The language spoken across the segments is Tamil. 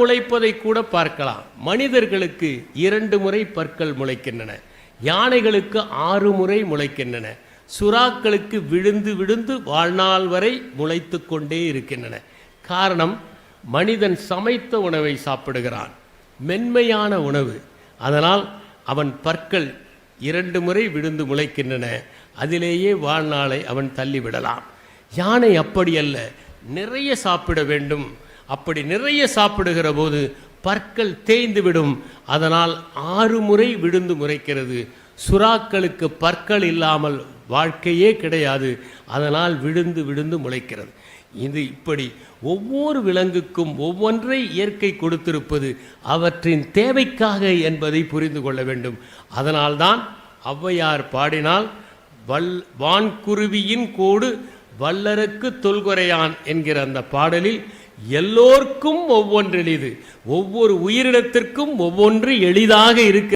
முளைப்பதை கூட பார்க்கலாம். மனிதர்களுக்கு இரண்டு முறை பற்கள் முளைக்கின்றன. யானைகளுக்கு ஆறு முறை முளைக்கின்றன. சுறாக்களுக்கு விழுந்து விழுந்து வாழ்நாள் வரை முளைத்து கொண்டே இருக்கின்றன. காரணம் மனிதன் சமைத்த உணவை சாப்பிடுகிறான். மென்மையான உணவு. அதனால் அவன் பற்கள் இரண்டு முறை விழுந்து முளைக்கின்றன. அதிலேயே வாழ்நாளை அவன் தள்ளிவிடலாம். யானை அப்படியல்ல நிறைய சாப்பிட வேண்டும். அப்படி நிறைய சாப்பிடுகிற போது பற்கள் தேய்ந்து விடும் அதனால் ஆறு முறை விழுந்து முறைக்கிறது. சுறாக்களுக்கு பற்கள் இல்லாமல் வாழ்க்கையே கிடையாது. அதனால் விழுந்து விழுந்து முளைக்கிறது. இது இப்படி ஒவ்வொரு விலங்குக்கும் ஒவ்வொன்றை இயற்கை கொடுத்திருப்பது அவற்றின் தேவைக்காக என்பதை புரிந்து கொள்ள வேண்டும். அதனால்தான் ஔவையார் பாடினால் வல் வான்குருவியின் கோடு வல்லருக்கு தொல்குறையான் என்கிற அந்த பாடலில் எல்லோர்க்கும் ஒவ்வொன்று எளிது ஒவ்வொரு உயிரினத்திற்கும் ஒவ்வொன்று எளிதாக இருக்கு.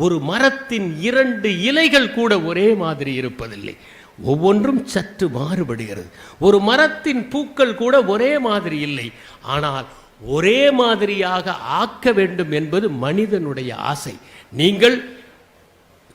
ஒரு மரத்தின் இரண்டு இலைகள் கூட ஒரே மாதிரி இருப்பதில்லை. ஒவ்வொன்றும் சற்று மாறுபடுகிறது. ஒரு மரத்தின் பூக்கள் கூட ஒரே மாதிரி இல்லை. ஆனால் ஒரே மாதிரியாக ஆக்க வேண்டும் என்பது மனிதனுடைய ஆசை. நீங்கள்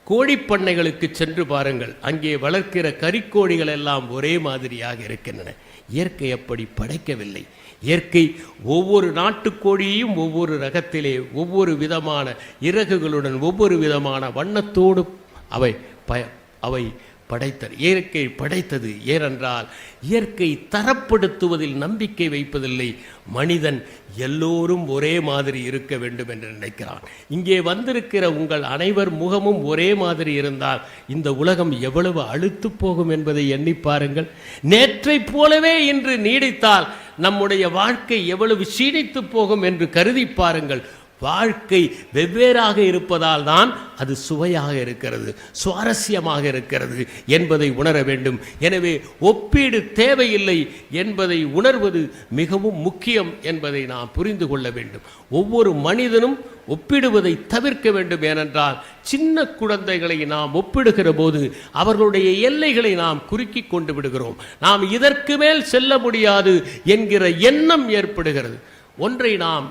கோழிப்பண்ணைகளுக்கு சென்று பாருங்கள். அங்கே வளர்க்கிற கறிக்கோழிகள் எல்லாம் ஒரே மாதிரியாக இருக்கின்றன. இயற்கை அப்படி படைக்கவில்லை. இயற்கை ஒவ்வொரு நாட்டுக்கோழியையும் ஒவ்வொரு ரகத்திலே ஒவ்வொரு விதமான இறகுகளுடன் ஒவ்வொரு விதமான வண்ணத்தோடு அவை ப அவை படைத்தது இயற்கை படைத்தது ஏனென்றால் இயற்கை தரப்படுத்துவதில் நம்பிக்கை வைப்பதில்லை. மனிதன் எல்லோரும் ஒரே மாதிரி இருக்க வேண்டும் என்று நினைக்கிறான். இங்கே வந்திருக்கிற உங்கள் அனைவர் முகமும் ஒரே மாதிரி இருந்தால் இந்த உலகம் எவ்வளவு அழுத்து போகும் என்பதை எண்ணி பாருங்கள். நேற்றைப் போலவே இன்று நீடித்தால் நம்முடைய வாழ்க்கை எவ்வளவு சீடித்து போகும் என்று கருதி பாருங்கள். வாழ்க்கை வெவ்வேறாக இருப்பதால் தான் அது சுவையாக இருக்கிறது சுவாரஸ்யமாக இருக்கிறது என்பதை உணர வேண்டும். எனவே ஒப்பீடு தேவையில்லை என்பதை உணர்வது மிகவும் முக்கியம் என்பதை நாம் புரிந்து கொள்ள வேண்டும். ஒவ்வொரு மனிதனும் ஒப்பிடுவதை தவிர்க்க வேண்டும். ஏனென்றால் சின்ன குழந்தைகளை நாம் ஒப்பிடுகிற போது அவர்களுடைய எல்லைகளை நாம் குறுக்கி கொண்டு விடுகிறோம். நாம் இதற்கு மேல் செல்ல முடியாது என்கிற எண்ணம் ஏற்படுகிறது. ஒன்றை நாம்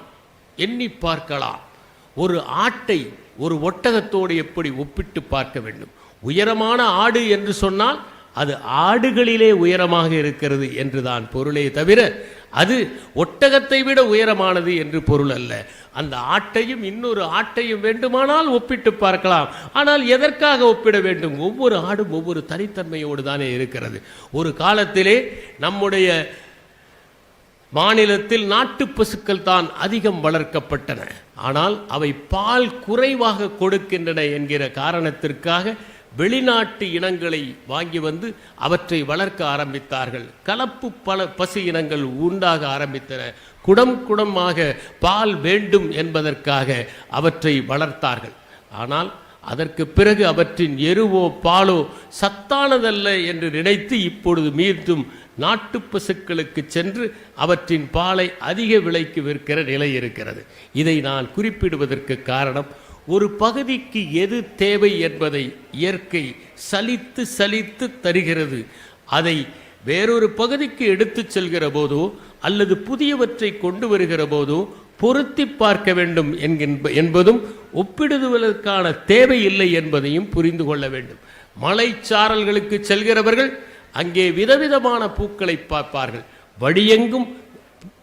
எண்ணி பார்க்கலாம். ஒரு ஆட்டை ஒரு ஒட்டகத்தோடு எப்படி ஒப்பிட்டு பார்க்க வேண்டும்? உயரமான ஆடு என்று சொன்னால் அது ஆடுகளிலே உயரமாக இருக்கிறது என்றுதான் பொருளே தவிர அது ஒட்டகத்தை விட உயரமானது என்று பொருள் அல்ல. அந்த ஆட்டையும் இன்னொரு ஆட்டையும் வேண்டுமானால் ஒப்பிட்டு பார்க்கலாம். ஆனால் எதற்காக ஒப்பிட வேண்டும்? ஒவ்வொரு ஆடும் ஒவ்வொரு தனித்தன்மையோடு தானே இருக்கிறது. ஒரு காலத்திலே நம்முடைய மாநிலத்தில் நாட்டு பசுக்கள் தான் அதிகம் வளர்க்கப்பட்டன. ஆனால் அவை பால் குறைவாக கொடுக்கின்றன என்கிற காரணத்திற்காக வெளிநாட்டு இனங்களை வாங்கி வந்து அவற்றை வளர்க்க ஆரம்பித்தார்கள். கலப்பு பல பசு இனங்கள் உண்டாக ஆரம்பித்தன. குடம் குடமாக பால் வேண்டும் என்பதற்காக அவற்றை வளர்த்தார்கள். ஆனால் அதற்கு பிறகு அவற்றின் எருவோ பாலோ சத்தானதல்ல என்று நினைத்து இப்பொழுது மீண்டும் நாட்டு பசுக்களுக்கு சென்று அவற்றின் பாலை அதிக விலைக்கு விற்கிற நிலை இருக்கிறது. இதை நான் குறிப்பிடுவதற்கு காரணம் ஒரு பகுதிக்கு எது தேவை என்பதை இயற்கை சலித்து சலித்து தருகிறது. அதை வேறொரு பகுதிக்கு எடுத்துச் செல்கிற போதோ அல்லது புதியவற்றை கொண்டு வருகிற போதோ பொருத்தி பார்க்க வேண்டும் என்கின்ற என்பதும் ஒப்பிடுவதற்கான தேவை இல்லை என்பதையும் புரிந்து கொள்ள வேண்டும். மலைச்சாரல்களுக்கு செல்கிறவர்கள் அங்கே விதவிதமான பூக்களை பார்ப்பார்கள். வழியெங்கும்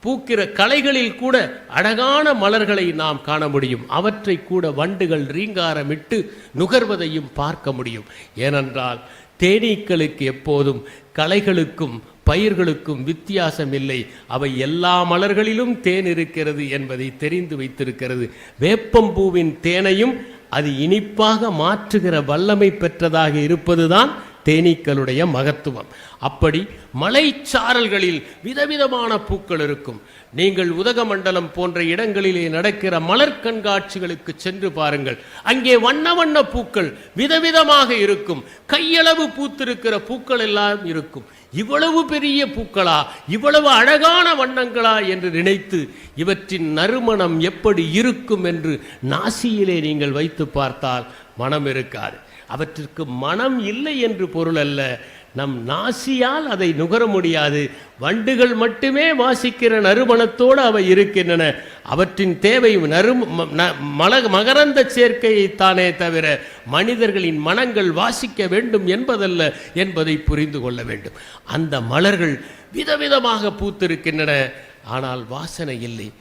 பூக்கிற கலைகளில் கூட அழகான மலர்களை நாம் காண முடியும். அவற்றை கூட வண்டுகள் ரீங்காரமிட்டு நுகர்வதையும் பார்க்க முடியும். ஏனென்றால் தேனீக்களுக்கு எப்போதும் கலைகளுக்கும் பயிர்களுக்கும் வித்தியாசம் இல்லை அவை எல்லா மலர்களிலும் தேன் இருக்கிறது என்பதை தெரிந்து வைத்திருக்கிறது. வேப்பம்பூவின் தேனையும் அது இனிப்பாக மாற்றுகிற வல்லமை பெற்றதாக இருப்பதுதான் தேனீக்களுடைய மகத்துவம். அப்படி மலைச்சாரல்களில் விதவிதமான பூக்கள் இருக்கும். நீங்கள் உதகமண்டலம் போன்ற இடங்களிலே நடக்கிற மலர் கண்காட்சிகளுக்கு சென்று பாருங்கள். அங்கே வண்ண வண்ண பூக்கள் விதவிதமாக இருக்கும். கையளவு பூத்திருக்கிற பூக்கள் எல்லாம் இருக்கும். இவ்வளவு பெரிய பூக்களா? இவ்வளவு அழகான வண்ணங்களா என்று நினைத்து இவற்றின் நறுமணம் எப்படி இருக்கும் என்று நாசியிலே நீங்கள் வைத்து பார்த்தால் மனம் இருக்காது அவற்றிற்கு மனம் இல்லை என்று பொருள் அல்ல. நம் நாசியால் அதை நுகர முடியாது. வண்டுகள் மட்டுமே வாசிக்கிற நறுமணத்தோடு அவை இருக்கின்றன. அவற்றின் தேவை நறு ம- ந- மல மகரந்த சேர்க்கையைத்தானே தவிர மனிதர்களின் மனங்கள் வாசிக்க வேண்டும் என்பதல்ல என்பதை புரிந்து கொள்ள வேண்டும். அந்த மலர்கள் விதவிதமாக பூத்திருக்கின்றன. ஆனால் வாசனை இல்லை.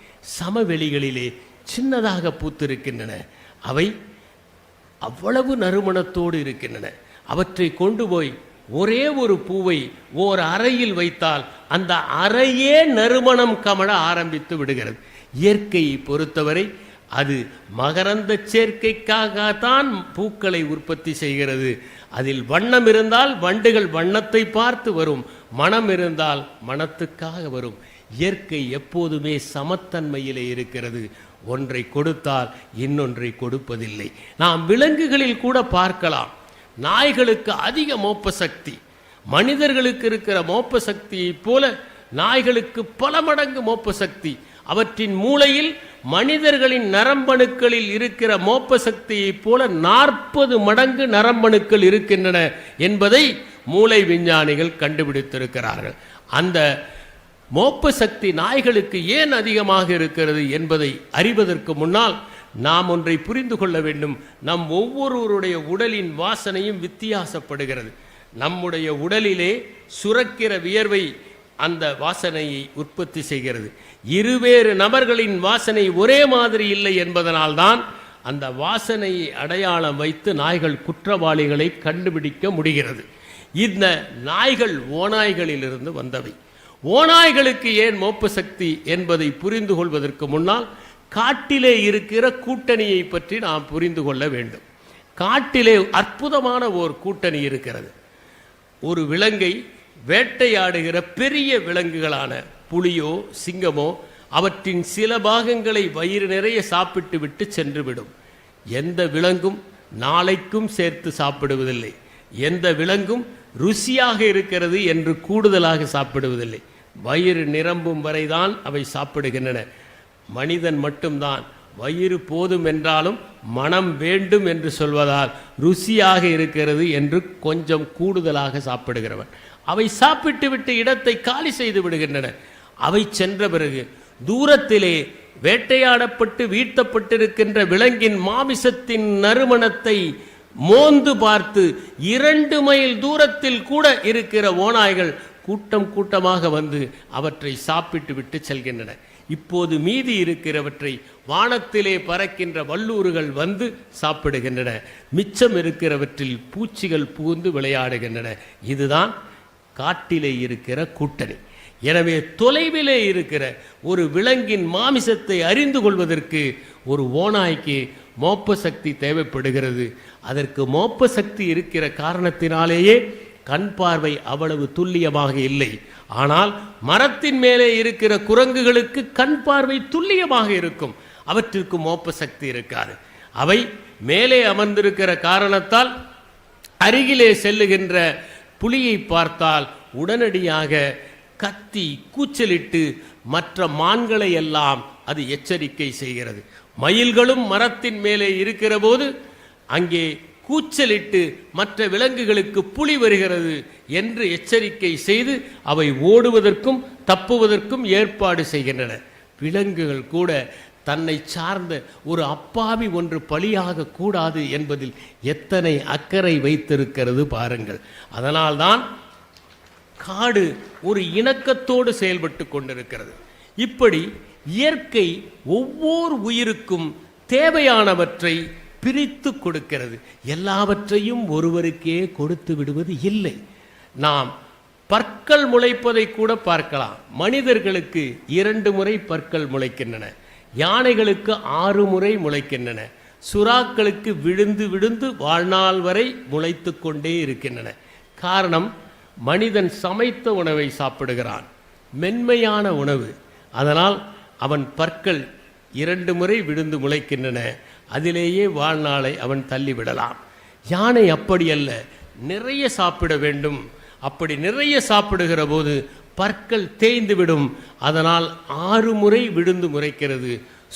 சமவெளிகளிலே சின்னதாக பூத்திருக்கின்றன. அவை அவ்வளவு நறுமணத்தோடு இருக்கின்றன. அவற்றை கொண்டு போய் ஒரே ஒரு பூவை ஓர் அறையில் வைத்தால் அந்த அறையே நறுமணம் கமழ ஆரம்பித்து விடுகிறது. இயற்கையை பொறுத்தவரை அது மகரந்த சேர்க்கைக்காகத்தான் பூக்களை உற்பத்தி செய்கிறது. அதில் வண்ணம் இருந்தால் வண்டுகள் வண்ணத்தை பார்த்து வரும். மனம் இருந்தால் மனத்துக்காக வரும். இயற்கை எப்போதுமே சமத்தன்மையிலே இருக்கிறது. ஒன்றை கொடுத்தால் இன்னொன்றை கொடுப்பதில்லை. நாம் விலங்குகளில் கூட பார்க்கலாம். நாய்களுக்கு அதிக மோப்ப சக்தி மனிதர்களுக்கு இருக்கிற மோப்ப சக்தியைப் போல நாய்களுக்கு பல மடங்கு மோப்ப சக்தி அவற்றின் மூளையில் மனிதர்களின் நரம்பணுக்களில் இருக்கிற மோப்ப சக்தியைப் போல நாற்பது மடங்கு நரம்பணுக்கள் இருக்கின்றன என்பதை மூளை விஞ்ஞானிகள் கண்டுபிடித்திருக்கிறார்கள். அந்த மோப்ப சக்தி நாய்களுக்கு ஏன் அதிகமாக இருக்கிறது என்பதை அறிவதற்கு முன்னால் நாம் ஒன்றை புரிந்து கொள்ள வேண்டும். நம் ஒவ்வொருவருடைய உடலின் வாசனையும் வித்தியாசப்படுகிறது. நம்முடைய உடலிலே சுரக்கிற வியர்வை அந்த வாசனையை உற்பத்தி செய்கிறது. இருவேறு நபர்களின் வாசனை ஒரே மாதிரி இல்லை என்பதனால்தான் அந்த வாசனையை அடையாளம் வைத்து நாய்கள் குற்றவாளிகளை கண்டுபிடிக்க முடிகிறது. இந்த நாய்கள் ஓநாய்களிலிருந்து வந்தவை. ஓநாய்களுக்கு ஏன் மோப்ப சக்தி என்பதை புரிந்து கொள்வதற்கு முன்னால் காட்டிலே இருக்கிற கூட்டணியை பற்றி நாம் புரிந்து கொள்ள வேண்டும். காட்டிலே அற்புதமான ஓர் கூட்டணி இருக்கிறது. ஒரு விலங்கை வேட்டையாடுகிற பெரிய விலங்குகளான புலியோ சிங்கமோ அவற்றின் சில பாகங்களை வயிறு நிறைய சாப்பிட்டு விட்டு சென்றுவிடும். எந்த விலங்கும் நாளைக்கும் சேர்த்து சாப்பிடுவதில்லை. எந்த விலங்கும் ருசியாக இருக்கிறது என்று கூடுதலாக சாப்பிடுவதில்லை. வயிறு நிரம்பும் வரைதான் அவை சாப்பிடுகின்றன. மனிதன் மட்டும்தான். வயிறு போதும் என்றாலும் மனம் வேண்டும் என்று சொல்வதால் ருசியாக இருக்கிறது என்று கொஞ்சம் கூடுதலாக சாப்பிடுகிறவன். அவை சாப்பிட்டு விட்டு இடத்தை காலி செய்து விடுகின்றன. அவை சென்ற பிறகு தூரத்திலே வேட்டையாடப்பட்டு வீழ்த்தப்பட்டிருக்கின்ற விலங்கின் மாமிசத்தின் நறுமணத்தை மோந்து பார்த்து இரண்டு மைல் தூரத்தில் கூட இருக்கிற ஓநாய்கள் கூட்டம் கூட்டமாக வந்து அவற்றை சாப்பிட்டு விட்டு செல்கின்றன. இப்போது மீதி இருக்கிறவற்றை வானத்திலே பறக்கின்ற வல்லூறுகள் வந்து சாப்பிடுகின்றன. மிச்சம் இருக்கிறவற்றில் பூச்சிகள் புகுந்து விளையாடுகின்றன. இதுதான் காட்டிலே இருக்கிற கூட்டணி. எனவே தொலைவிலே இருக்கிற ஒரு விலங்கின் மாமிசத்தை அறிந்து கொள்வதற்கு ஒரு ஓநாய்க்கு மோப்ப சக்தி தேவைப்படுகிறது. அதற்கு மோப்ப சக்தி இருக்கிற காரணத்தினாலேயே கண் பார்வை அவ்வளவு துல்லியமாக இல்லை. ஆனால் மரத்தின் மேலே இருக்கிற குரங்குகளுக்கு கண் பார்வை துல்லியமாக இருக்கும். அவற்றிற்கு மோப்ப சக்தி இருக்காது. அவை மேலே அமர்ந்திருக்கிற காரணத்தால் அருகிலே செல்லுகின்ற புலியை பார்த்தால் உடனடியாக கத்தி கூச்சலிட்டு மற்ற மான்களை எல்லாம் அது எச்சரிக்கை செய்கிறது. மயில்களும் மரத்தின் மேலே இருக்கிற போது அங்கே கூச்சலிட்டு மற்ற விலங்குகளுக்கு புலி வருகிறது என்று எச்சரிக்கை செய்து அவை ஓடுவதற்கும் தப்புவதற்கும் ஏற்பாடு செய்கின்றன. விலங்குகள் கூட தன்னை சார்ந்த ஒரு அப்பாவி ஒன்று பலியாக கூடாது என்பதில் எத்தனை அக்கறை வைத்திருக்கிறது பாருங்கள். அதனால்தான் காடு ஒரு இணக்கத்தோடு செயல்பட்டு கொண்டிருக்கிறது. இப்படி இயற்கை ஒவ்வொரு உயிருக்கும் தேவையானவற்றை பிரித்து கொடுக்கிறது. எல்லாவற்றையும் ஒருவருக்கே கொடுத்து விடுவது இல்லை. நாம் பற்கள் முளைப்பதை கூட பார்க்கலாம். மனிதர்களுக்கு இரண்டு முறை பற்கள் முளைக்கின்றன. யானைகளுக்கு ஆறு முறை முளைக்கின்றன. சுறாக்களுக்கு விழுந்து விழுந்து வாழ்நாள் வரை முளைத்து கொண்டே இருக்கின்றன. காரணம் மனிதன் சமைத்த உணவை சாப்பிடுகிறான். மென்மையான உணவு. அதனால் அவன் பற்கள் இரண்டு முறை விழுந்து முளைக்கின்றன. அதிலேயே வாழ்நாளை அவன் தள்ளிவிடலாம். யானை அப்படி அல்ல. நிறைய சாப்பிட வேண்டும். அப்படி நிறைய சாப்பிடுகிற போது பற்கள் தேய்ந்து விடும் அதனால் ஆறு முறை விழுந்து முறைக்கிறது.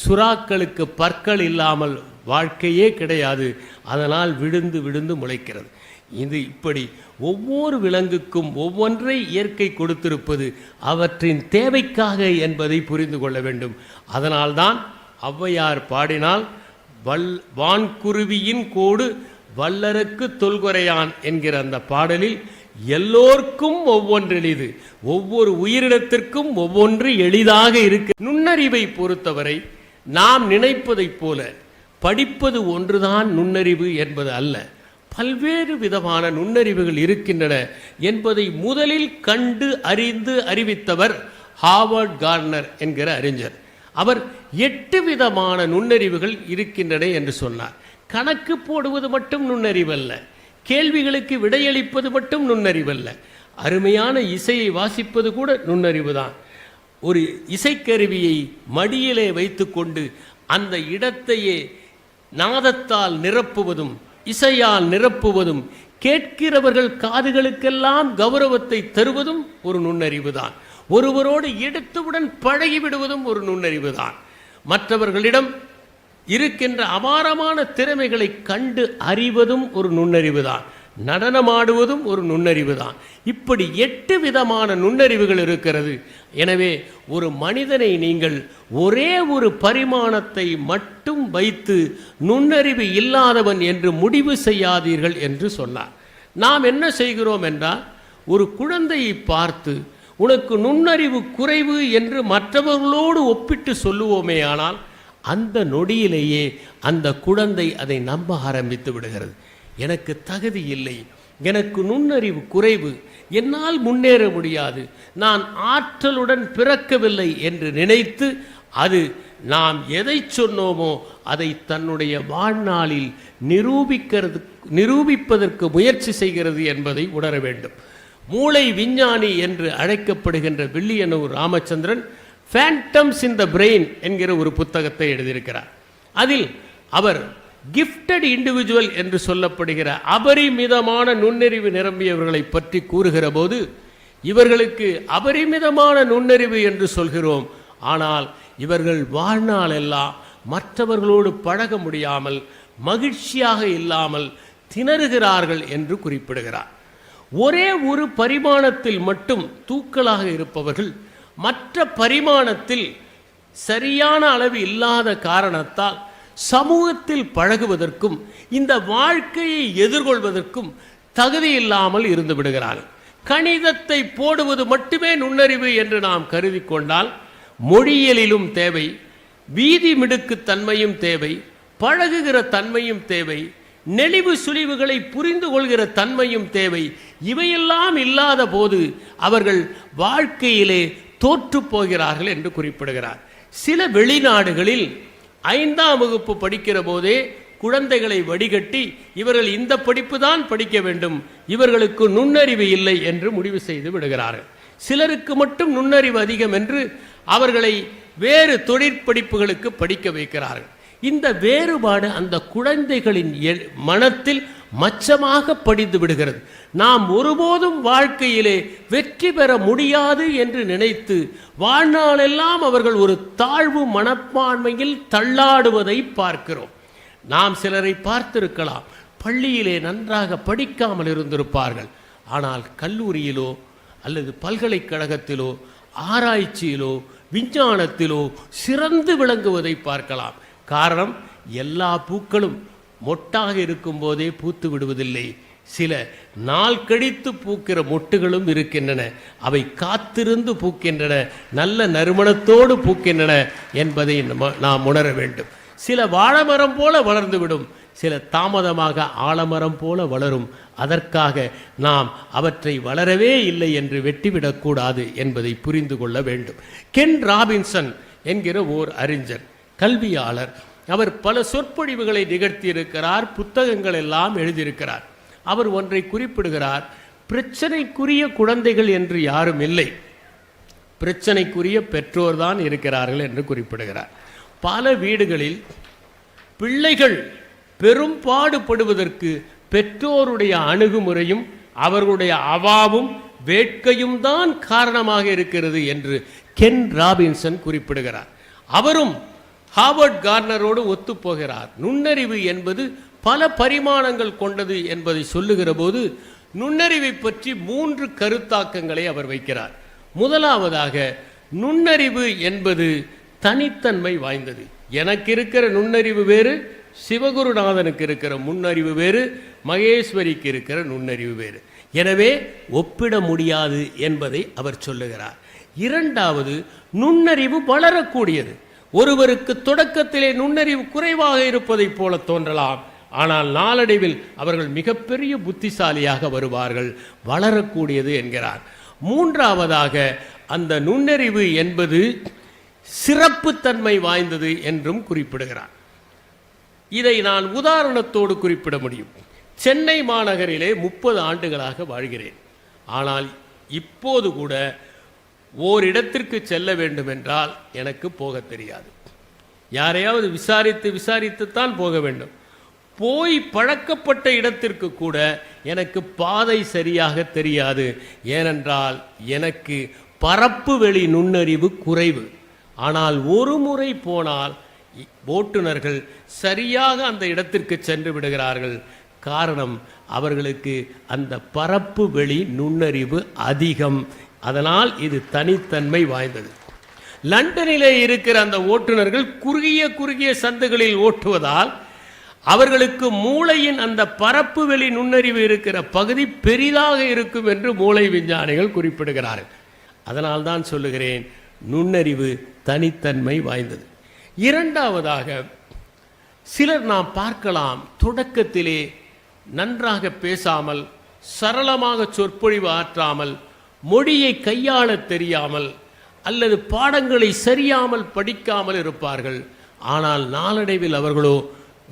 சுறாக்களுக்கு பற்கள் இல்லாமல் வாழ்க்கையே கிடையாது. அதனால் விழுந்து விழுந்து முளைக்கிறது. இது இப்படி ஒவ்வொரு விலங்குக்கும் ஒவ்வொன்றை இயற்கை கொடுத்திருப்பது அவற்றின் தேவைக்காக என்பதை புரிந்து கொள்ள வேண்டும். அதனால்தான் ஔவையார் பாடினால் வல் வான்குருவியின் கோடு வல்லருக்கு தொல்குறையான் என்கிற அந்த பாடலில் எல்லோர்க்கும் ஒவ்வொன்றெளிது ஒவ்வொரு உயிரினத்திற்கும் ஒவ்வொன்று எளிதாக இருக்கு. நுண்ணறிவை பொறுத்தவரை நாம் நினைப்பதைப் போல படிப்பது ஒன்றுதான் நுண்ணறிவு என்பது அல்ல. பல்வேறு விதமான நுண்ணறிவுகள் இருக்கின்றன என்பதை முதலில் கண்டு அறிந்து அறிவித்தவர் ஹாவர்ட் கார்னர் என்கிற அறிஞர். அவர் எட்டு விதமான நுண்ணறிவுகள் இருக்கின்றன என்று சொன்னார். கணக்கு போடுவது மட்டும் நுண்ணறிவல்ல. கேள்விகளுக்கு விடையளிப்பது மட்டும் நுண்ணறிவல்ல. அருமையான இசையை வாசிப்பது கூட நுண்ணறிவு தான் ஒரு இசைக்கருவியை மடியிலே வைத்துக்கொண்டு அந்த இடத்தையே நாதத்தால் நிரப்புவதும் இசையால் நிரப்புவதும் கேட்கிறவர்கள் காதுகளுக்கெல்லாம் கௌரவத்தை தருவதும் ஒரு நுண்ணறிவு தான் ஒருவரோடு எடுத்தவுடன் பழகிவிடுவதும் ஒரு நுண்ணறிவு தான் மற்றவர்களிடம் இருக்கின்ற அபாரமான திறமைகளை கண்டு அறிவதும் ஒரு நுண்ணறிவு தான் நடனமாடுவதும் ஒரு நுண்ணறிவு தான் இப்படி எட்டு விதமான நுண்ணறிவுகள் இருக்கிறது. எனவே ஒரு மனிதனை நீங்கள் ஒரே ஒரு பரிமாணத்தை மட்டும் வைத்து நுண்ணறிவு இல்லாதவன் என்று முடிவு செய்யாதீர்கள் என்று சொன்னார். நாம் என்ன செய்கிறோம் என்றால் ஒரு குழந்தையை பார்த்து உனக்கு நுண்ணறிவு குறைவு என்று மற்றவர்களோடு ஒப்பிட்டு சொல்லுவோமே ஆனால் அந்த நொடியிலேயே அந்த குழந்தை அதை நம்ப ஆரம்பித்து விடுகிறது. எனக்கு தகுதி இல்லை எனக்கு நுண்ணறிவு குறைவு என்னால் முன்னேற முடியாது நான் ஆற்றலுடன் பிறக்கவில்லை என்று நினைத்து அது நாம் எதை சொன்னோமோ அதை தன்னுடைய வாழ்நாளில் நிரூபிக்கிறது நிரூபிப்பதற்கு முயற்சி செய்கிறது என்பதை உணர வேண்டும். மூளை விஞ்ஞானி என்று அழைக்கப்படுகின்ற Villianur Ramachandran phantoms in the brain என்கிற ஒரு புத்தகத்தை எழுதியிருக்கிறார். அதில் அவர் கிஃப்டட் இண்டிவிஜுவல் என்று சொல்லப்படுகிற அபரிமிதமான நுண்ணறிவு நிரம்பியவர்களை பற்றி கூறுகிற போது இவர்களுக்கு அபரிமிதமான நுண்ணறிவு என்று சொல்கிறோம். ஆனால் இவர்கள் வாழ்நாளெல்லாம் மற்றவர்களோடு பழக முடியாமல் மகிழ்ச்சியாக இல்லாமல் திணறுகிறார்கள் என்று குறிப்பிடுகிறார். ஒரே ஒரு பரிமாணத்தில் மட்டும் தூக்கலாக இருப்பவர்கள் மற்ற பரிமாணத்தில் சரியான அளவு இல்லாத காரணத்தால் சமூகத்தில் பழகுவதற்கும் இந்த வாழ்க்கையை எதிர்கொள்வதற்கும் தகுதி இல்லாமல் இருந்து விடுகிறார்கள். கணிதத்தை போடுவது மட்டுமே நுண்ணறிவு என்று நாம் கருதி கொண்டால் மொழியியலிலும் தேவை வீதி மிடுக்கு தன்மையும் தேவை பழகுகிற தன்மையும் தேவை நெளிவு சுழிவுகளை புரிந்து கொள்கிற தன்மையும் தேவை. இவையெல்லாம் இல்லாத போது அவர்கள் வாழ்க்கையிலே தோற்று போகிறார்கள் என்று குறிப்பிடுகிறார். சில வெளிநாடுகளில் ஐந்தாம் வகுப்பு படிக்கிற போதே குழந்தைகளை வடிகட்டி இவர்கள் இந்த படிப்பு தான் படிக்க வேண்டும் இவர்களுக்கு நுண்ணறிவு இல்லை என்று முடிவு செய்து விடுகிறார்கள். சிலருக்கு மட்டும் நுண்ணறிவு அதிகம் என்று அவர்களை வேறு தொழிற்படிப்புகளுக்கு படிக்க வைக்கிறார்கள். இந்த வேறுபாடு அந்த குழந்தைகளின் எ- மனத்தில் மச்சமாக படிந்து விடுகிறது. நாம் ஒருபோதும் வாழ்க்கையிலே வெற்றி பெற முடியாது என்று நினைத்து வாழ்நாளெல்லாம் அவர்கள் ஒரு தாழ்வு மனப்பான்மையில் தள்ளாடுவதை பார்க்கிறோம். நாம் சிலரை பார்த்திருக்கலாம். பள்ளியிலே நன்றாக படிக்காமல் இருந்திருப்பார்கள். ஆனால் கல்லூரியிலோ அல்லது பல்கலைக்கழகத்திலோ ஆராய்ச்சியிலோ விஞ்ஞானத்திலோ சிறந்து விளங்குவதை பார்க்கலாம். காரணம் எல்லா பூக்களும் மொட்டாக இருக்கும்போதே பூத்து விடுவதில்லை. சில நாள் கழித்து பூக்கிற மொட்டுகளும் இருக்கின்றன. அவை காத்திருந்து பூக்கின்றன. நல்ல நறுமணத்தோடு பூக்கின்றன என்பதை நாம் உணர வேண்டும். சில வாழைமரம் போல வளர்ந்துவிடும். சில தாமதமாக ஆலமரம் போல வளரும். அதற்காக நாம் அவற்றை வளரவே இல்லை என்று வெட்டிவிடக்கூடாது என்பதை புரிந்து கொள்ள வேண்டும். கென் ராபின்சன் என்கிற ஓர் அறிஞர் கல்வியாளர். அவர் பல சொற்பொழிவுகளை நிகழ்த்தியிருக்கிறார் புத்தகங்கள் எல்லாம் எழுதியிருக்கிறார். அவர் ஒன்றை குறிப்பிடுகிறார் பிரச்சனைக்குரிய குழந்தைகள் என்று யாரும் இல்லை. பிரச்சனைக்குரிய பெற்றோர் தான் இருக்கிறார்கள் என்று குறிப்பிடுகிறார். பல வீடுகளில் பிள்ளைகள் பெரும் பாடுபடுவதற்கு பெற்றோருடைய அணுகுமுறையும் அவர்களுடைய அவாவும் வேட்கையும் தான் காரணமாக இருக்கிறது என்று கென் ராபின்சன் குறிப்பிடுகிறார். அவரும் ஹார்வர்ட் கார்னரோடு ஒத்துப்போகிறார். நுண்ணறிவு என்பது பல பரிமாணங்கள் கொண்டது என்பதை சொல்லுகிற போது நுண்ணறிவை பற்றி மூன்று கருத்தாக்கங்களை அவர் வைக்கிறார். முதலாவதாக நுண்ணறிவு என்பது தனித்தன்மை வாய்ந்தது. எனக்கு இருக்கிற நுண்ணறிவு வேறு சிவகுருநாதனுக்கு இருக்கிற முன்னறிவு வேறு மகேஸ்வரிக்கு இருக்கிற நுண்ணறிவு வேறு. எனவே ஒப்பிட முடியாது என்பதை அவர் சொல்லுகிறார். இரண்டாவது நுண்ணறிவு வளரக்கூடியது. ஒருவருக்கு தொடக்கத்திலே நுண்ணறிவு குறைவாக இருப்பதைப் போல தோன்றலாம். ஆனால் நாளடைவில் அவர்கள் மிகப்பெரிய புத்திசாலியாக வருவார்கள். வளரக்கூடியது என்கிறார். மூன்றாவதாக அந்த நுண்ணறிவு என்பது சிறப்புத்தன்மை வாய்ந்தது என்றும் குறிப்பிடுகிறார். இதை நான் உதாரணத்தோடு குறிப்பிட முடியும். சென்னை மாநகரிலே முப்பது ஆண்டுகளாக வாழ்கிறேன். ஆனால் இப்போது கூட ஓரிடத்திற்கு செல்ல வேண்டுமென்றால் எனக்கு போக தெரியாது. யாரையாவது விசாரித்து விசாரித்துத்தான் போக வேண்டும். போய் பழக்கப்பட்ட இடத்திற்கு கூட எனக்கு பாதை சரியாக தெரியாது. ஏனென்றால் எனக்கு பரப்பு வெளி நுண்ணறிவு குறைவு. ஆனால் ஒரு முறை போனால் ஓட்டுநர்கள் சரியாக அந்த இடத்திற்கு சென்று விடுகிறார்கள். காரணம் அவர்களுக்கு அந்த பரப்பு வெளி நுண்ணறிவு அதிகம். அதனால் இது தனித்தன்மை வாய்ந்தது. லண்டனிலே இருக்கிற அந்த ஓட்டுநர்கள் குறுகிய குறுகிய சந்துகளில் ஓட்டுவதால் அவர்களுக்கு மூளையின் அந்த பரப்பு வெளி நுண்ணறிவு இருக்கிற பகுதி பெரிதாக இருக்கும் என்று மூளை விஞ்ஞானிகள் குறிப்பிடுகிறார்கள். அதனால் தான் சொல்லுகிறேன் நுண்ணறிவு தனித்தன்மை வாய்ந்தது. இரண்டாவதாக சிலர் நாம் பார்க்கலாம் தொடக்கத்திலே நன்றாக பேசாமல் சரளமாக சொற்பொழிவு ஆற்றாமல் மொழியை கையாளத் தெரியாமல் அல்லது பாடங்களை சரியாமல் படிக்காமல் இருப்பார்கள். ஆனால் நாளடைவில் அவர்களோ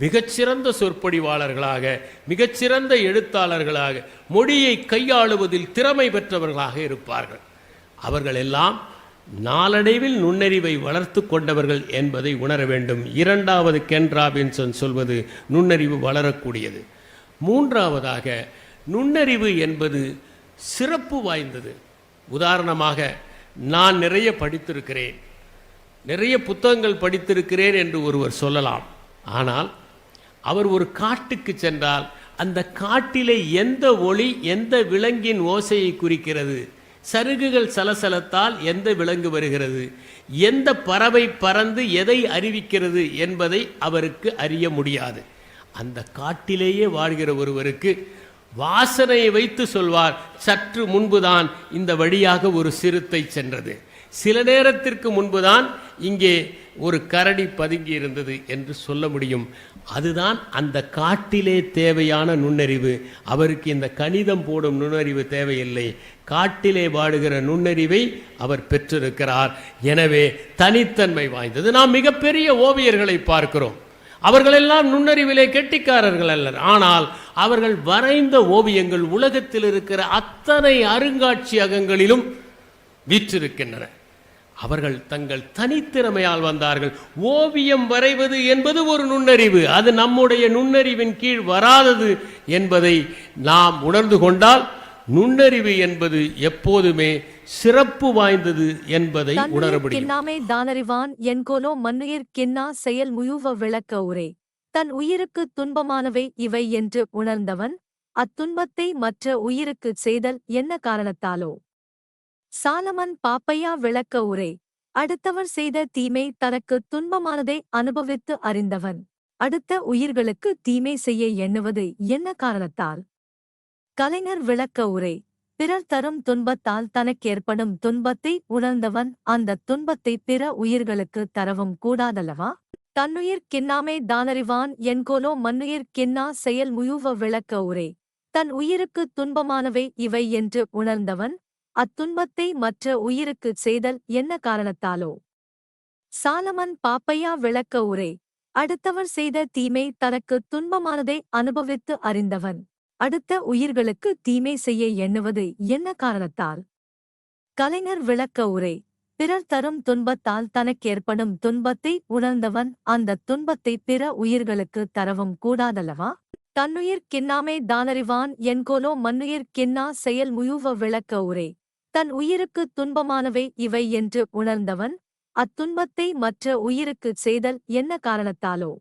மிகச்சிறந்த சொற்பொழிவாளர்களாக மிகச்சிறந்த எழுத்தாளர்களாக மொழியை கையாளுவதில் திறமை பெற்றவர்களாக இருப்பார்கள். அவர்கள் எல்லாம் நாளடைவில் நுண்ணறிவை வளர்த்து கொண்டவர்கள் என்பதை உணர வேண்டும். இரண்டாவது கென் ராபின்சன் சொல்வது நுண்ணறிவு வளரக்கூடியது. மூன்றாவதாக நுண்ணறிவு என்பது சிறப்பு வாய்ந்தது. உதாரணமாக நான் நிறைய படித்திருக்கிறேன். நிறைய புத்தகங்கள் படித்திருக்கிறேன் என்று ஒருவர் சொல்லலாம். ஆனால் அவர் ஒரு காட்டுக்கு சென்றால் அந்த காட்டிலே எந்த ஒளி எந்த விலங்கின் ஓசையை குறிக்கிறது? சருகுகள் சலசலத்தால் எந்த விலங்கு வருகிறது? எந்த பறவை பறந்து எதை அறிவிக்கிறது என்பதை அவருக்கு அறிய முடியாது. அந்த காட்டிலேயே வாழ்கிற ஒருவருக்கு வாசனையை வைத்து சொல்வார் சற்று முன்புதான் இந்த வழியாக ஒரு சிறுத்தை சென்றது. சில நேரத்திற்கு முன்புதான் இங்கே ஒரு கரடி பதுங்கி இருந்தது என்று சொல்ல முடியும். அதுதான் அந்த காட்டிலே தேவையான நுண்ணறிவு. அவருக்கு இந்த கணிதம் போடும் நுண்ணறிவு தேவையில்லை. காட்டிலே வாடுகிற நுண்ணறிவை அவர் பெற்றிருக்கிறார். எனவே தனித்தன்மை வாய்ந்தது. நாம் மிகப்பெரிய ஓவியர்களை பார்க்கிறோம். அவர்களெல்லாம் நுண்ணறிவிலே கெட்டிக்காரர்கள் அல்லர். ஆனால் அவர்கள் வரைந்த ஓவியங்கள் உலகத்தில் இருக்கிற அத்தனை அருங்காட்சியகங்களிலும் வீற்றிருக்கின்றன. அவர்கள் தங்கள் தனித்திறமையால் வந்தார்கள். ஓவியம் வரைவது என்பது ஒரு நுண்ணறிவு. அது நம்முடைய நுண்ணறிவின் கீழ் வராதது என்பதை நாம் உணர்ந்து கொண்டால் நுண்ணறிவு என்பது எப்போதுமே சிறப்பு வாய்ந்தது என்பதை உணர முடியும் கின்னாமே தானறிவான் என்கோலோ மன்னுயிர் கின்னா செயல் முயுவ விளக்க உரை. தன் உயிருக்குத் துன்பமானவை இவை என்று உணர்ந்தவன் அத்துன்பத்தை மற்ற உயிருக்குச் செய்தல் என்ன காரணத்தாலோ? சாலமன் பாப்பையா விளக்க உரை. அடுத்தவர் செய்த தீமை தனக்குத் துன்பமானதை அனுபவித்து அறிந்தவன் அடுத்த உயிர்களுக்கு தீமை செய்ய எண்ணுவது என்ன காரணத்தால்? கலைஞர் விளக்க உரை. பிறர் தரும் துன்பத்தால் தனக்கேற்படும் துன்பத்தை உணர்ந்தவன் அந்தத் துன்பத்தை பிற உயிர்களுக்கு தரவும் கூடாதல்லவா? தன்னுயிர் கின்னாமே தானறிவான் என்கோலோ மண்ணுயிர் கின்னா செயல் முயுவ விளக்க உரை. தன் உயிருக்குத் துன்பமானவை இவை என்று உணர்ந்தவன் அத்துன்பத்தை மற்ற உயிருக்குச் செய்தல் என்ன காரணத்தாலோ? சாலமன் பாப்பையா விளக்க உரை. அடுத்தவர் செய்த தீமை தனக்குத் துன்பமானதை அனுபவித்து அறிந்தவன் அடுத்த உயிர்களுக்கு தீமை செய்ய எண்ணுவது என்ன காரணத்தால்? கலைஞர் விளக்க உரை பிறர் தரும் துன்பத்தால் தனக்கேற்படும் துன்பத்தை உணர்ந்தவன் அந்தத் துன்பத்தை பிற உயிர்களுக்கு தரவும் கூடாதல்லவா? தன்னுயிர் கின்னாமே தானறிவான் என்கோலோ மண்ணுயிர் கிண்ணா செயல் முயுவ விளக்க உரை தன் உயிருக்குத் துன்பமானவை இவை என்று உணர்ந்தவன் அத்துன்பத்தை மற்ற உயிருக்குச் செய்தல் என்ன காரணத்தாலோ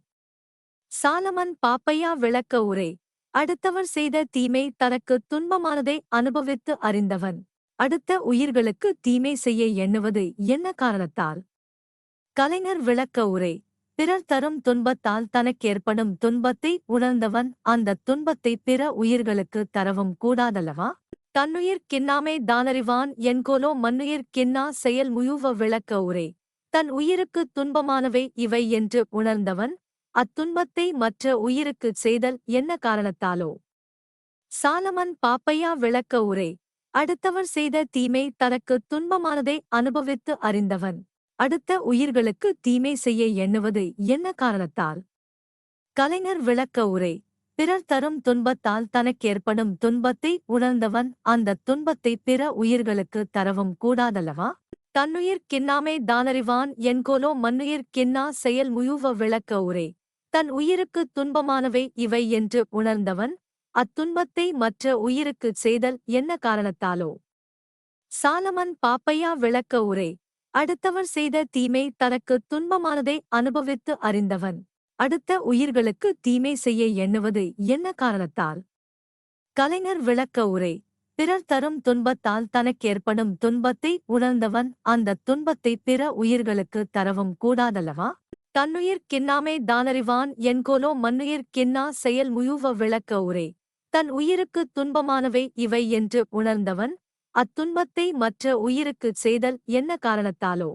சாலமன் பாப்பையா விளக்க உரை அடுத்தவர் செய்த தீமை தனக்கு துன்பமானதை அனுபவித்து அறிந்தவன். அடுத்த உயிர்களுக்கு தீமை செய்ய எண்ணுவது என்ன காரணத்தால்? கலைஞர் விளக்க உரை. பிறர் தரும் துன்பத்தால் தனக்கேற்படும் துன்பத்தை உணர்ந்தவன் அந்தத் துன்பத்தை பிற உயிர்களுக்கு தரவும் கூடாதல்லவா? தன்னுயிர் கின்னாமே தானறிவான் என்கோலோ மண்ணுயிர் கின்னா செயல் முயுவ விளக்க உரை. தன் உயிருக்குத் துன்பமானவை இவை என்று உணர்ந்தவன் அத்துன்பத்தை மற்ற உயிருக்குச் செய்தல் என்ன காரணத்தாலோ? சாலமன் பாப்பையா விளக்க உரை அடுத்தவர் செய்த தீமை தனக்கு துன்பமானதை அனுபவித்து அறிந்தவன். அடுத்த உயிர்களுக்கு தீமை செய்ய எண்ணுவது என்ன காரணத்தால்? கலைஞர் விளக்க உரை பிறர் தரும் துன்பத்தால் தனக்கேற்படும் துன்பத்தை உணர்ந்தவன் அந்தத் துன்பத்தை பிற உயிர்களுக்கு தரவும் கூடாதல்லவா? தன்னுயிர் கின்னாமே தானறிவான் என்கோலோ மன்னுயிர் கின்னா செயல் முயுவ விளக்க உரை தன் உயிருக்குத் துன்பமானவை இவை என்று உணர்ந்தவன் அத்துன்பத்தை மற்ற உயிருக்குச் செய்தல் என்ன காரணத்தாலோ? சாலமன் பாப்பையா விளக்க உரை அடுத்தவர் செய்த தீமை தனக்கு துன்பமானதை அனுபவித்து அறிந்தவன் அடுத்த உயிர்களுக்கு தீமை செய்ய எண்ணுவது என்ன காரணத்தால்? கலைஞர் விளக்க உரை பிறர் தரும் துன்பத்தால் தனக்கேற்படும் துன்பத்தை உணர்ந்தவன் அந்தத் துன்பத்தை பிற உயிர்களுக்கு தரவும் கூடாதல்லவா? தன்னுயிர் கின்னாமே தானறிவான் என்கோலோ மன்னுயிர் கின்னா செயல் முயுவ விளக்க உரை. தன் உயிருக்குத் துன்பமானவை இவை என்று உணர்ந்தவன் அத்துன்பத்தை மற்ற உயிருக்குச் செய்தல் என்ன காரணத்தாலோ?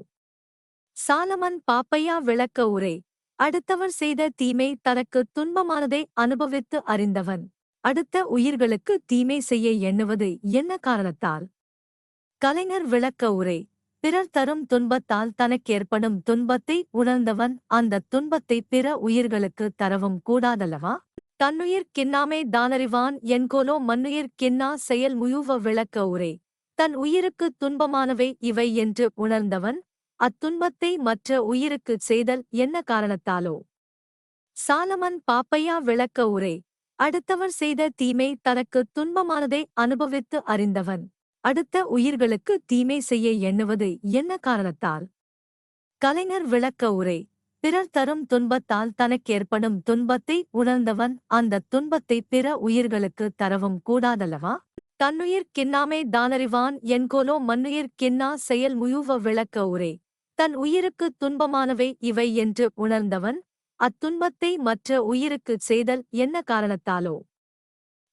சாலமன் பாப்பையா விளக்க உரை. அடுத்தவர் செய்த தீமை தனக்கு துன்பமானதை அனுபவித்து அறிந்தவன் அடுத்த உயிர்களுக்கு தீமை செய்ய எண்ணுவது என்ன காரணத்தால்? கலைஞர் விளக்க உரை. பிறர் தரும் துன்பத்தால் தனக்கேற்படும் துன்பத்தை உணர்ந்தவன் அந்தத் துன்பத்தை பிற உயிர்களுக்கு தரவும் கூடாதல்லவா? தன்னுயிர் கின்னாமே தானறிவான் என்கோலோ மண்ணுயிர் கின்னா செயல் முயுவ விளக்க உரை. தன் உயிருக்குத் துன்பமானவை இவை என்று உணர்ந்தவன் அத்துன்பத்தை மற்ற உயிருக்குச் செய்தல் என்ன காரணத்தாலோ? சாலமன் பாப்பையா விளக்க உரை. அடுத்தவர் செய்த தீமை தனக்கு துன்பமானதை அனுபவித்து அறிந்தவன் அடுத்த உயிர்களுக்கு தீமை செய்ய எண்ணுவது என்ன காரணத்தால்? கலைஞர் விளக்க உரை பிறர் தரும் துன்பத்தால் தனக்கேற்படும் துன்பத்தை உணர்ந்தவன் அந்தத் துன்பத்தை பிற உயிர்களுக்கு தரவும் கூடாதல்லவா? தன்னுயிர் கின்னாமே தானறிவான் என்கோலோ மண்ணுயிர் கிண்ணா செயல் முயுவ விளக்க உரை தன் உயிருக்குத் துன்பமானவை இவை என்று உணர்ந்தவன் அத்துன்பத்தை மற்ற உயிருக்குச் செய்தல் என்ன காரணத்தாலோ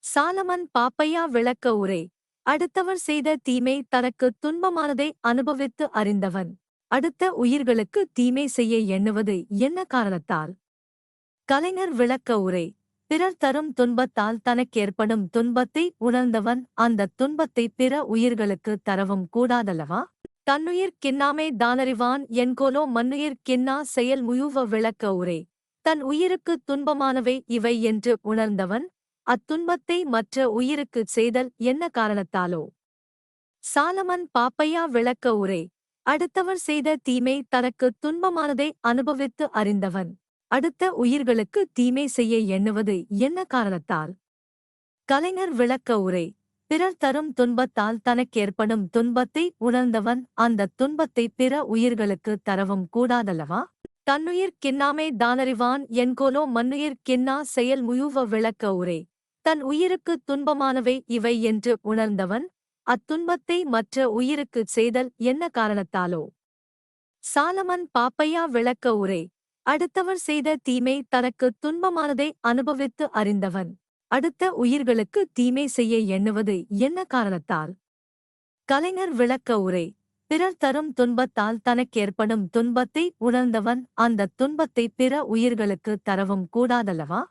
சாலமன் பாப்பையா விளக்க உரை அடுத்தவர் செய்த தீமை தனக்கு துன்பமானதை அனுபவித்து அறிந்தவன். அடுத்த உயிர்களுக்கு தீமை செய்ய எண்ணுவது என்ன காரணத்தால்? கலைஞர் விளக்க உரை. பிறர் தரும் துன்பத்தால் தனக்கேற்படும் துன்பத்தை உணர்ந்தவன் அந்தத் துன்பத்தை பிற உயிர்களுக்கு தரவும் கூடாதல்லவா? தன்னுயிர் கின்னாமே தானறிவான் என்கோலோ மண்ணுயிர் கின்னா செயல் முயுவ விளக்க உரை. தன் உயிருக்குத் துன்பமானவை இவை என்று உணர்ந்தவன் அத்துன்பத்தை மற்ற உயிருக்குச் செய்தல் என்ன காரணத்தாலோ? சாலமன் பாப்பையா விளக்க உரை அடுத்தவர் செய்த தீமை தனக்கு துன்பமானதை அனுபவித்து அறிந்தவன். அடுத்த உயிர்களுக்கு தீமை செய்ய எண்ணுவது என்ன காரணத்தால்? கலைஞர் விளக்க உரை பிறர் தரும் துன்பத்தால் தனக்கேற்படும் துன்பத்தை உணர்ந்தவன் அந்தத் துன்பத்தை பிற உயிர்களுக்கு தரவும் கூடாதல்லவா? தன்னுயிர் கின்னாமே தானறிவான் என்கோலோ மன்னுயிர் கின்னா செயல் முயுவ விளக்க உரை தன் உயிருக்குத் துன்பமானவை இவை என்று உணர்ந்தவன் அத்துன்பத்தை மற்ற உயிருக்குச் செய்தல் என்ன காரணத்தாலோ? சாலமன் பாப்பையா விளக்க உரை அடுத்தவர் செய்த தீமை தனக்கு துன்பமானதை அனுபவித்து அறிந்தவன் அடுத்த உயிர்களுக்கு தீமை செய்ய எண்ணுவது என்ன காரணத்தால்? கலைஞர் விளக்க உரை பிறர் தரும் துன்பத்தால் தனக்கேற்படும் துன்பத்தை உணர்ந்தவன் அந்தத் துன்பத்தை பிற உயிர்களுக்கு தரவும் கூடாதல்லவா?